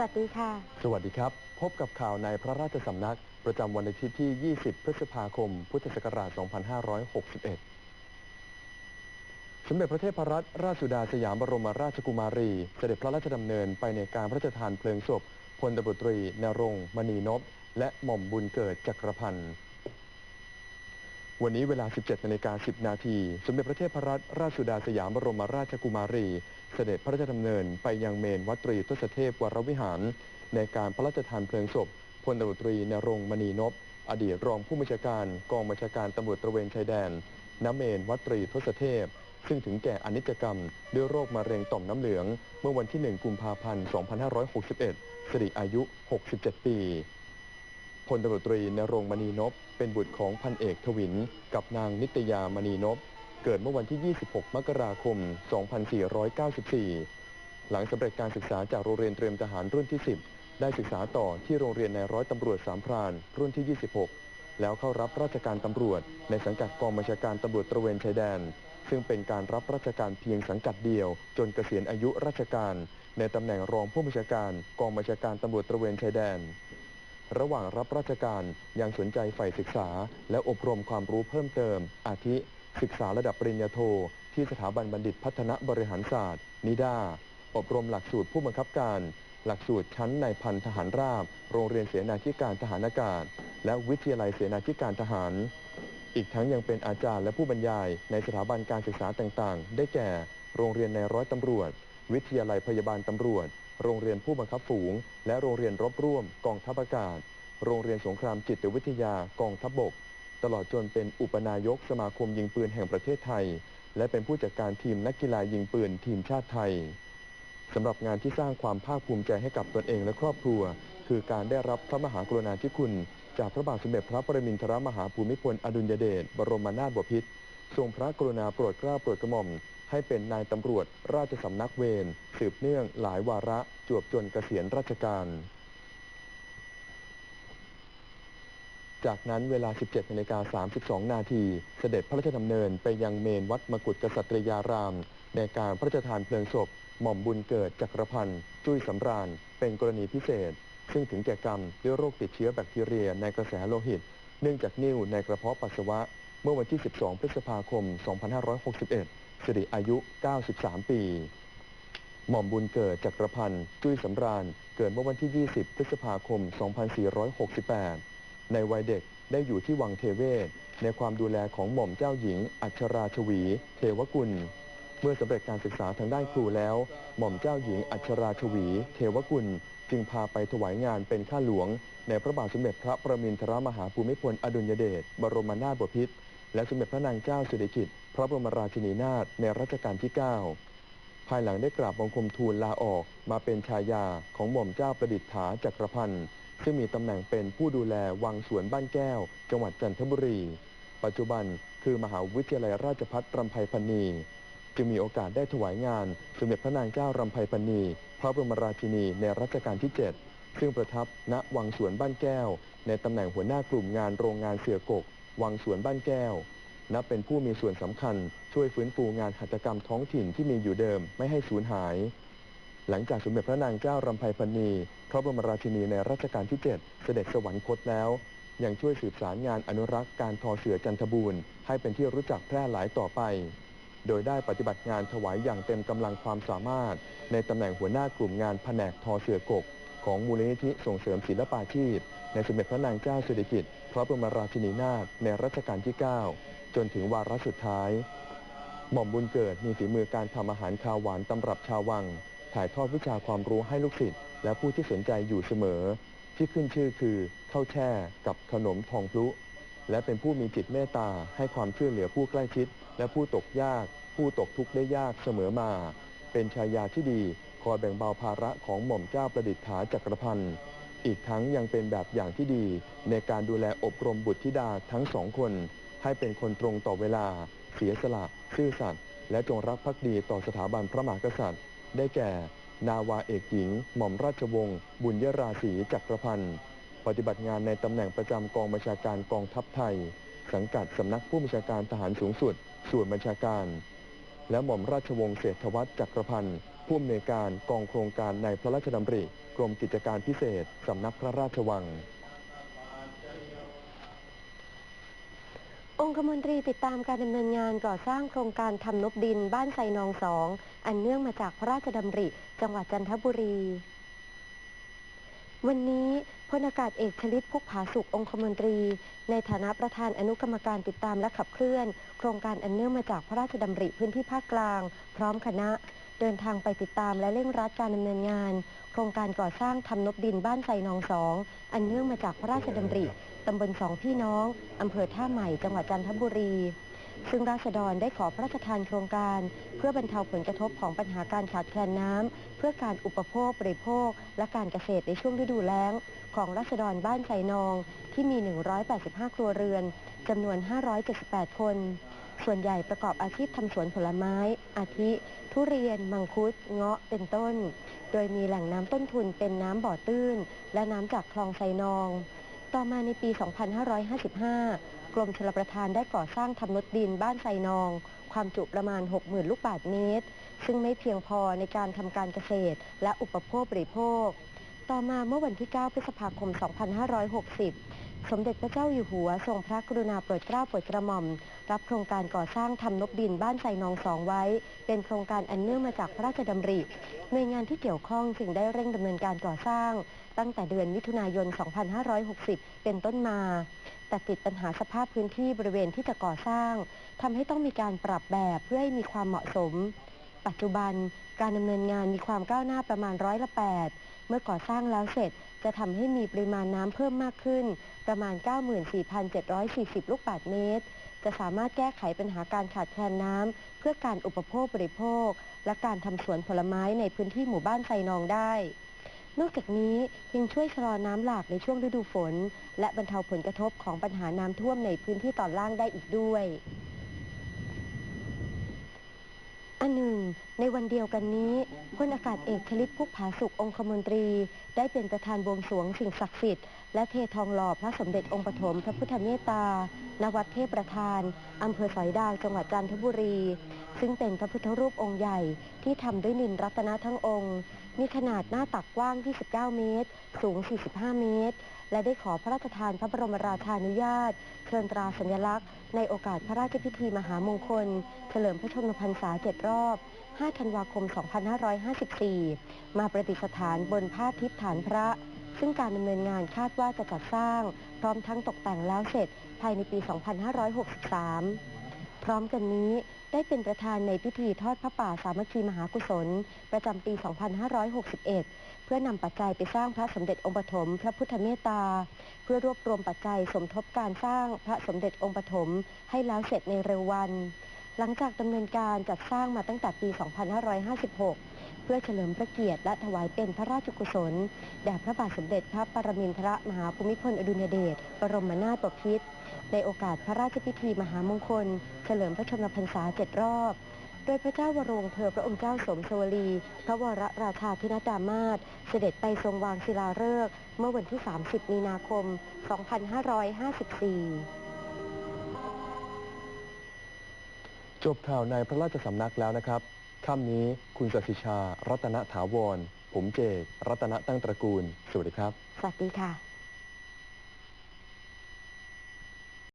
สวัสดีค่ะ สวัสดีครับ พบกับข่าวในพระราชสำนัก ประจำวันอาทิตย์ที่ 20 พฤษภาคม พุทธศักราช 2561 สมเด็จพระเทพรัตนราชสุดาสยามบรมราชกุมารี เสด็จพระราชดำเนินไปในการพระราชทานเพลิงศพพลตบตรีนรงมณีนพและหม่อมบุญเกิดจักรพันธ์ วันนี้เวลา 17นาฬิกา10 นาที สมเด็จพระเทพรัตนราชสุดาสยามบรมราชกุมารี เสด็จพระราชดำเนินไปยังเมนวัดตรีทศเทพวรวิหาร ในการพระราชทานเพลิงศพพลตำรวจตรีนรงมณีนพ อดีตรองผู้บัญชาการกองบัญชาการตำรวจตระเวนชายแดนณเมนวัดตรีทศเทพ ซึ่งถึงแก่อนิจกรรม ด้วยโรคมะเร็งต่อมน้ำเหลือง เมื่อวันที่ 1 กุมภาพันธ์ 2561 สิริอายุ 67 ปี พลตำรวจตรีนรงมณีนพเป็นบุตรของพันเอกทวิน กับนางนิตยามณีนพเกิดเมื่อวันที่ 26 มกราคม 2494 หลังสำเร็จการศึกษาจากโรงเรียนเตรียมทหารรุ่นที่ 10 ได้ศึกษาต่อที่โรงเรียนในร้อยตำรวจสามพรานรุ่นที่ 26 แล้วเข้ารับราชการตำรวจ ในสังกัดกองบัญชาการตำรวจตระเวนชายแดน ซึ่งเป็นการรับราชการเพียงสังกัดเดียว จนเกษียณอายุราชการ ในตำแหน่งรองผู้บัญชาการกองบัญชาการตำรวจตระเวนชายแดน ระหว่างรับราชการยังสนใจใฝ่ศึกษา และอบรมความรู้เพิ่มเติม อาทิ ศึกษาระดับปริญญาโท ที่สถาบันบัณฑิตพัฒนบริหารศาสตร์ นิดา อบรมหลักสูตรผู้บังคับการ หลักสูตรชั้นในพันทหารราบ โรงเรียนเสนาธิการทหารอากาศ และวิทยาลัยเสนาธิการทหาร อีกทั้งยังเป็นอาจารย์และผู้บรรยายในสถาบันการศึกษาต่างๆ ได้แก่ โรงเรียนในร้อยตำรวจ วิทยาลัยพยาบาลตำรวจ โรงเรียนผู้บังคับฝูง และโรงเรียนรบร่วมกองทัพอากาศ โรงเรียนสงครามจิตวิทยากองทัพบก ตลอดจนเป็นอุปนายกสมาคมยิงปืนแห่งประเทศไทย และเป็นผู้จัดการทีมนักกีฬายิงปืนทีมชาติไทยสำหรับงานที่สร้างความภาคภูมิใจให้กับตนเองและครอบครัว คือการได้รับพระมหากรุณาธิคุณ จากพระบาทสมเด็จพระปรมินทรมหาภูมิพลอดุลยเดชบรมนาถบพิตร ทรงพระกรุณาโปรดเกล้าโปรดกระหม่อม ให้เป็นนายตำรวจราชสำนักเวรสืบเนื่องหลายวาระจวบจนเกษียณราชการ จากนั้นเวลา 17นาฬิกา32 นาทีเสด็จพระราชดำเนินไปยังเมนวัดมกุฎกษัตริยาราม ในการพระราชทานเพลิงศพ หม่อมบุญเกิดจักรพันธ์จุ้ยสำราญ เป็นกรณีพิเศษ ซึ่งถึงแก่กรรมด้วยโรคติดเชื้อแบคทีเรียในกระแสโลหิต เนื่องจากนิ่วในกระเพาะปัสสาวะ เมื่อวันที่ 12 พฤษภาคม 2561 สิริอายุ 93 ปี หม่อมบุญเกิดจักรพันธ์จุ้ยสำราญ เกิดเมื่อวันที่ 20 พฤษภาคม 2468 ในวัยเด็กได้อยู่ที่วังเทเวศ ในความดูแลของหม่อมเจ้าหญิง อัชราชวี เทวกุล เมื่อสำเร็จการศึกษาทางด้านครูแล้ว หม่อมเจ้าหญิงอัชราชวี เทวกุล จึงพาไปถวายงานเป็นข้าหลวง ในพระบาทสมเด็จพระประมินทรมหาภูมิพลอดุลยเดชบรมนาถบพิตรและสมเด็จพระนางเจ้าสิริกิติ์พระบรมราชินีนาถในรัชกาลที่ 9 ภายหลังได้กราบบังคมทูลลาออกมาเป็นชายาของหม่อมเจ้าประดิษฐาจักรพันธ์ซึ่งมีตำแหน่งเป็นผู้ดูแลวังสวนบ้านแก้ว จังหวัดจันทบุรี ปัจจุบันคือมหาวิทยาลัยราชภัฏรำไพพรรณี จึงมีโอกาสได้ถวายงาน สมเด็จพระนางเจ้ารำไพพรรณี พระบรมราชินีในรัชกาลที่7ซึ่งประทับณวังสวนบ้านแก้ว ในตำแหน่งหัวหน้ากลุ่มงานโรงงานเสือกก วังสวนบ้านแก้ว นับเป็นผู้มีส่วนสำคัญ ช่วยฟื้นฟูงานหัตถกรรมท้องถิ่นที่มีอยู่เดิมไม่ให้สูญหาย หลังจากสมเด็จพระนางเจ้ารำไพพรรณี พระบรมราชินีในรัชกาลที่ 7 เสด็จสวรรคตแล้วยังช่วยสืบสารงานอนุรักษ์การทอเสือจันทบูรณ์ให้เป็นที่รู้จักแพร่หลายต่อไป โดยได้ปฏิบัติงานถวายอย่างเต็มกำลังความสามารถ ในตำแหน่งหัวหน้ากลุ่มงานแผนกทอเสือกก ของมูลนิธิส่งเสริมศิลปาชีพ ในสมเด็จพระนางเจ้าสิริกิติ์พระบรมราชินีนาถในรัชกาลที่ 9 จนถึงวาระสุดท้าย หม่อมบุญเกิดมีฝีมือการทำอาหารคาวหวานตำรับชาววัง ถ่ายทอดวิชาความรู้ให้ลูกศิษย์และผู้ที่สนใจอยู่เสมอ ที่ขึ้นชื่อคือข้าวแช่กับขนมทองพลุ และเป็นผู้มีจิตเมตตาให้ความช่วยเหลือผู้ใกล้ชิด และผู้ตกยาก ผู้ตกทุกข์ได้ยากเสมอมา เป็นชายาที่ดี คอยแบ่งเบาภาระของหม่อมเจ้าประดิษฐาจักรพันธ์อีกทั้งยังเป็นแบบอย่างที่ดี ในการดูแลอบรมบุตรธิดาทั้งสองคน ให้เป็นคนตรงต่อเวลา เสียสละซื่อสัตย์และจงรักภักดีต่อสถาบันพระมหากษัตริย์ ได้แก่ นาวาเอกหญิง หม่อมราชวงศ์บุญยราศีจักรพันธ์ ปฏิบัติงานในตำแหน่งประจำกองบัญชาการกองทัพไทย สังกัดสำนักผู้บัญชาการทหารสูงสุด ส่วนบัญชาการ และหม่อมราชวงศ์เศรษฐวัฒน์จักรพันธ์ผู้อำนวยการกองโครงการในพระราชดำริกรมกิจการพิเศษสำนักพระราชวัง องคมนตรีติดตามการดำเนินงานก่อสร้างโครงการทำนบดินบ้านไซนองสองอันเนื่องมาจากพระราชดำริ จังหวัดจันทบุรี วันนี้พลอากาศเอกชลิตพุกผาสุของคมนตรี ในฐานะประธานอนุกรรมการติดตามและขับเคลื่อน โครงการอันเนื่องมาจากพระราชดำริพื้นที่ภาคกลาง พร้อมคณะ เดินทางไปติดตามและเร่งรัดการดำเนินงาน โครงการก่อสร้างทำนบดินบ้านไซนองสองอันเนื่องมาจากพระราชดำริตำบลสองพี่น้องอำเภอท่าใหม่จังหวัดจันทบุรี ซึ่งราษฎรได้ขอพระราชทานโครงการ เพื่อบรรเทาผลกระทบของปัญหาการขาดแคลนน้ำเพื่อการอุปโภคบริโภค และการเกษตรในช่วงฤดูแล้ง ของราษฎรบ้านไซนอง ที่มี 185 ครัวเรือนจำนวน 578 คน ส่วนใหญ่ประกอบอาชีพทำสวนผลไม้ อาทิ ทุเรียน มังคุด เงาะ เป็นต้น โดยมีแหล่งน้ำต้นทุนเป็นน้ำบ่อตื้น และน้ำจากคลองไซนอง ต่อมาในปี 2555 กรมชลประทานได้ก่อสร้างทำนดดินบ้านไซนอง ความจุประมาณ 60,000 ลูกบาศก์เมตร ซึ่งไม่เพียงพอในการทำการเกษตร และอุปโภคบริโภค ต่อมาเมื่อวันที่ 9 พฤษภาคม 2560 สมเด็จพระเจ้าอยู่หัวทรงพระกรุณาโปรดเกล้าโปรดกระหม่อม รับโครงการก่อสร้างทำนบดินบ้านไซนองสองไว้ เป็นโครงการอันเนื่องมาจากพระราชดำริ หน่วยงานที่เกี่ยวข้องจึงได้เร่งดำเนินการก่อสร้าง ตั้งแต่เดือนมิถุนายน 2560 เป็นต้นมา แต่ติดปัญหาสภาพพื้นที่บริเวณที่จะก่อสร้างทำให้ต้องมีการปรับแบบเพื่อให้มีความเหมาะสม ปัจจุบันการดำเนินงานมีความก้าวหน้าประมาณร้อยละ8เมื่อก่อสร้างแล้วเสร็จจะทำให้มีปริมาณน้ำเพิ่มมากขึ้น ประมาณ 94,740 ลูกบาศก์เมตร จะสามารถแก้ไขปัญหาการขาดแคลนน้ำเพื่อการอุปโภคบริโภค และการทำสวนผลไม้ในพื้นที่หมู่บ้านไซนองได้ นอกจากนี้ยังช่วยชะลอน้ำหลากในช่วงฤดูฝน และบรรเทาผลกระทบของปัญหาน้ำท่วมในพื้นที่ตอนล่างได้อีกด้วย อันหนึ่ง ในวันเดียวกันนี้พลอากาศเอกชลิตพุกผาสุของคมนตรี ได้เป็นประธานบวงสรวงสิ่งศักดิ์สิทธิ์และเททองหล่อพระสมเด็จองค์ปฐมพระพุทธเมตตาณวัดเทพประธานอำเภอสอยดาวจังหวัดจันทบุรี ซึ่งเป็นพระพุทธรูปองค์ใหญ่ที่ทำด้วยนินรัตนะทั้งองค์ มีขนาดหน้าตักกว้าง 29 เมตร สูง 45 เมตร และได้ขอพระราชทานพระบรมราชานุญาต เชิญตราสัญลักษณ์ ในโอกาสพระราชพิธีมหามงคล เฉลิมพระชนมพรรษาเจ็ดรอบ 5 ธันวาคม 2554 มาประดิษฐานบนผ้าทิพย์ฐานพระ ซึ่งการดำเนินงานคาดว่าจะจัดสร้าง พร้อมทั้งตกแต่งแล้วเสร็จภายในปี 2563 ร้อมกันนี้ได้เป็นประธานในพิธีทอดพระป่าสามัคคีมหากุศล ประจำปี 2561 เพื่อนำปัจจัยไปสร้างพระสมเด็จองค์ปฐมพระพุทธเมตตา เพื่อรวบรวมปัจจัยสมทบการสร้างพระสมเด็จองค์ปฐมให้แล้วเสร็จในเร็ววัน หลังจากดำเนินการจัดสร้างมาตั้งแต่ปี 2556 เพื่อเฉลิมพระเกียรติและถวายเป็นพระราชกุศล แด่พระบาทสมเด็จพระปรมินทรมหาภูมิพลอดุลยเดช บรมนาถบพิตร ในโอกาสพระราชพิธีมหามงคล เฉลิมพระชนมพรรษาเจ็ดรอบโดยพระเจ้าวโรงเธอพระองค์เจ้าสมสวลี พระวรราชาธินดามาศเสด็จไปทรงวางศิลาฤกษ์เมื่อวันที่ 30 มีนาคม 2554 จบข่าวในพระราชสำนักแล้วนะครับค่ำนี้คุณสศิชา รัตนถาวร ผมเจก รัตนตั้งตระกูล สวัสดีครับ สวัสดีค่ะ